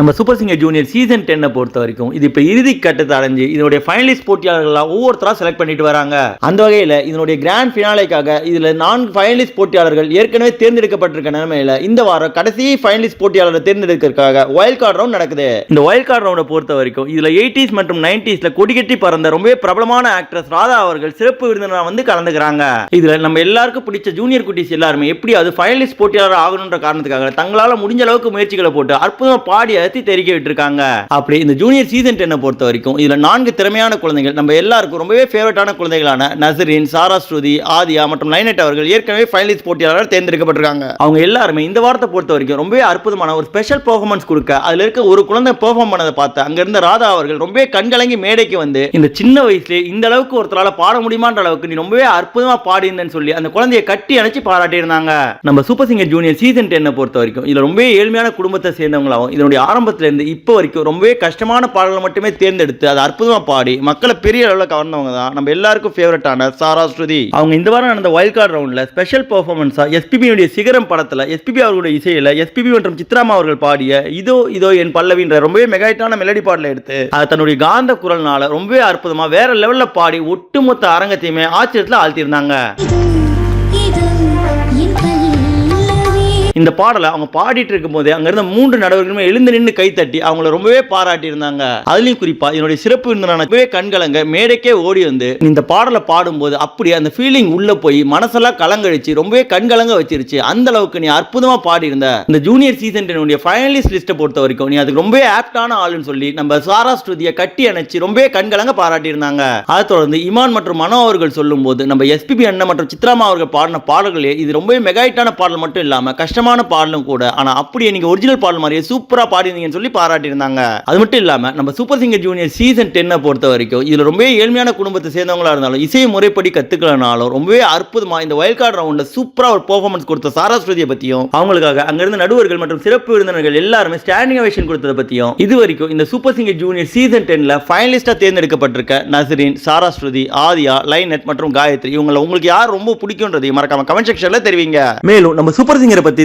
நம்ம super singer junior season டென்னை பொறுத்த வரைக்கும் இது இப்போ இறுதி கட்டத்தை அடைஞ்சு இதனுடைய ஃபைனலிஸ்ட் போட்டியாளர்களாக ஒவ்வொருத்தராக செலக்ட் பண்ணிட்டு வராங்க. அந்த வகையில் இதனுடைய கிராண்ட் ஃபினாலேக்காக இதில் நான்கு ஃபைனலிஸ்ட் போட்டியாளர்கள் ஏற்கனவே தேர்ந்தெடுக்கப்பட்டிருக்க நிலைமையில் இந்த வாரம் கடைசி ஃபைனலிஸ்ட் போட்டியாளரை தேர்ந்தெடுக்கிறதுக்காக ஒயல் கார்டு ரவுண்ட் நடக்குது. இந்த ஒயல் கார்டு ரவுண்டை பொறுத்த வரைக்கும் இதில் எயிட்டிஸ் மற்றும் நைன்டிஸில் கொடிகட்டி பறந்த ரொம்பவே பிரபலமான ஆக்ட்ரஸ் ராதா அவர்கள் சிறப்பு விருந்தினராக வந்து கலந்துக்கிறாங்க. இதில் நம்ம எல்லாருக்கும் பிடிச்ச ஜூனியர் குட்டிஸ் எல்லாருமே எப்படி அது ஃபைனலிஸ்ட் போட்டியாளர் ஆகணுன்ற காரணத்துக்காக தங்களால் முடிஞ்ச அளவுக்கு முயற்சிகளை போட்டு அற்புதமாக பாடிய நடத்தி தெரிவிக்க விட்டுருக்காங்க. அப்படி இந்த ஜூனியர் சீசன் டென்னை பொறுத்த வரைக்கும் இதில் நான்கு திறமையான குழந்தைகள் நம்ம எல்லாருக்கும் ரொம்பவே ஃபேவரட்டான குழந்தைகளான நசரின் சாராஸ்ருதி ஆதியா மற்றும் லைனட் அவர்கள் ஏற்கனவே ஃபைனலிஸ்ட் போட்டியாளர் தேர்ந்தெடுக்கப்பட்டிருக்காங்க. அவங்க எல்லாருமே இந்த வாரத்தை பொறுத்த வரைக்கும் ரொம்பவே அற்புதமான ஒரு ஸ்பெஷல் பெர்ஃபார்மன்ஸ் கொடுக்க அதில் இருக்க ஒரு குழந்தை பெர்ஃபார்ம் பண்ணதை பார்த்து அங்கே இருந்த ராதா அவர்கள் ரொம்பவே கண்கலங்கி மேடைக்கு வந்து இந்த சின்ன வயசுலேயே இந்த அளவுக்கு ஒருத்தரால் பாட முடியுமான்ற அளவுக்கு நீ ரொம்பவே அற்புதமாக பாடியிருந்தேன்னு சொல்லி அந்த குழந்தையை கட்டி அணைச்சு பாராட்டி இருந்தாங்க நம்ம சூப்பர் சிங்கர் ஜூனியர் சீசன் டென்னை பொறுத்த வரைக்கும் இதில் ரொம்பவே ஏழ்மையான குடும்பத்தை சேர்ந்தவங்களாகவும் இதனுடைய ஆரம்ப ஆரம்பத்துலேருந்து இப்போ வரைக்கும் ரொம்பவே கஷ்டமான பாடல்களை மட்டுமே தேர்ந்தெடுத்து அதை அற்புதமாக பாடி மக்களை பெரிய அளவில் கவர்ந்தவங்க தான். நம்ம எல்லாருக்கும் ஃபேவரட்டான சாரா ஸ்ருதி. அவங்க இந்த வாரம் நடந்த வைல்ட் கார்டு ரவுண்டில் ஸ்பெஷல் பெர்ஃபார்மன்ஸாக எஸ்பிபியுடைய சிகரம் படத்தில் எஸ்பிபி அவர்களுடைய இசையில் எஸ்பிபி மற்றும் சித்ராமா அவர்கள் பாடிய இதோ இதோ என் பல்லவின்ற ரொம்பவே மெகாயிட்டான மெலடி பாடலை எடுத்து அதை தன்னுடைய காந்த குரல்னால ரொம்பவே அற்புதமாக வேற லெவலில் பாடி ஒட்டுமொத்த அரங்கத்தையுமே ஆச்சரியத்தில் ஆழ்த்தியிருந்தாங்க. இந்த பாடலை அவங்க பாடிட்டு இருக்கும்போது அங்க இருந்த மூன்று நடவர்களுமே எழுந்து நின்று கைத்தட்டி அவங்கள ரொம்பவே பாராட்டி இருந்தாங்க அதுலயும் குறிப்பா என்னுடைய சிறப்பு விருந்தினான ரொம்பவே கண்கலங்க மேடைக்கே ஓடி வந்து இந்த பாடலை பாடும்போது அப்படியே அந்த ஃபீலிங் உள்ள போய் மனசெல்லாம் கலங்கழிச்சு ரொம்பவே கண்கலங்க வச்சிருச்சு. அந்த அளவுக்கு நீ அற்புதமா பாடியிருந்த. இந்த ஜூனியர் சீசன் என்னுடைய ஃபைனலிஸ்ட் லிஸ்ட்டை பொறுத்த வரைக்கும் நீ அதுக்கு ரொம்பவே ஆப்டான ஆளுன்னு சொல்லி நம்ம சாரா ஸ்ருதியை கட்டி அணைச்சு ரொம்பவே கண்கலங்க பாராட்டி இருந்தாங்க அதை தொடர்ந்து இமான் மற்றும் மனோ அவர்கள் சொல்லும்போது நம்ம எஸ்பிபி அண்ணன் மற்றும் சித்ராமா அவர்கள் பாடின பாடல்களே இது ரொம்பவே மெகாயிட்டான பாடல் மட்டும் இல்லாம கஷ்டமான பாடலும் கூட ஆனா அப்படியே நீங்க ஒரிஜினல் பாடல் மாதிரியே சூப்பரா பாடிருந்தீங்கன்னு சொல்லி பாராட்டியிருந்தாங்க. அது மட்டும் இல்லாம நம்ம சூப்பர் சிங்கர் ஜூனியர் சீசன் டென்னை பொறுத்த வரைக்கும் இதுல ரொம்பவே ஏழ்மையான குடும்பத்தை சேர்ந்தவங்களா இருந்தாலும் இசை முறைப்படி கத்துக்கலனாலும் ரொம்பவே அற்புதமா இந்த வைல்ட் கார்டு ரவுண்ட்ல சூப்பராக ஒரு பர்ஃபார்மன்ஸ் கொடுத்த சாராஸ்வதியை பற்றியும் அவங்களுக்காக அங்கிருந்து நடுவர்கள் மற்றும் சிறப்பு விருந்தினர்கள் எல்லாருமே ஸ்டாண்டிங் அவேஷன் கொடுத்ததை பற்றியும் இது வரைக்கும் இந்த சூப்பர் சிங்கர் ஜூனியர் சீசன் டென்ல ஃபைனலிஸ்டா தேர்ந்தெடுக்கப்பட்டிருக்க நசரின் சாராஸ்ருதி ஆதியா லைனட் மற்றும் காயத்ரி இவங்களை உங்களுக்கு யார் ரொம்ப பிடிக்கும்ன்றதையும் மறக்காம கமெண்ட் செக்ஷன்ல தெரிவிங்க. மேலும் நம்ம சூப்பர் சிங்கரை பத்தி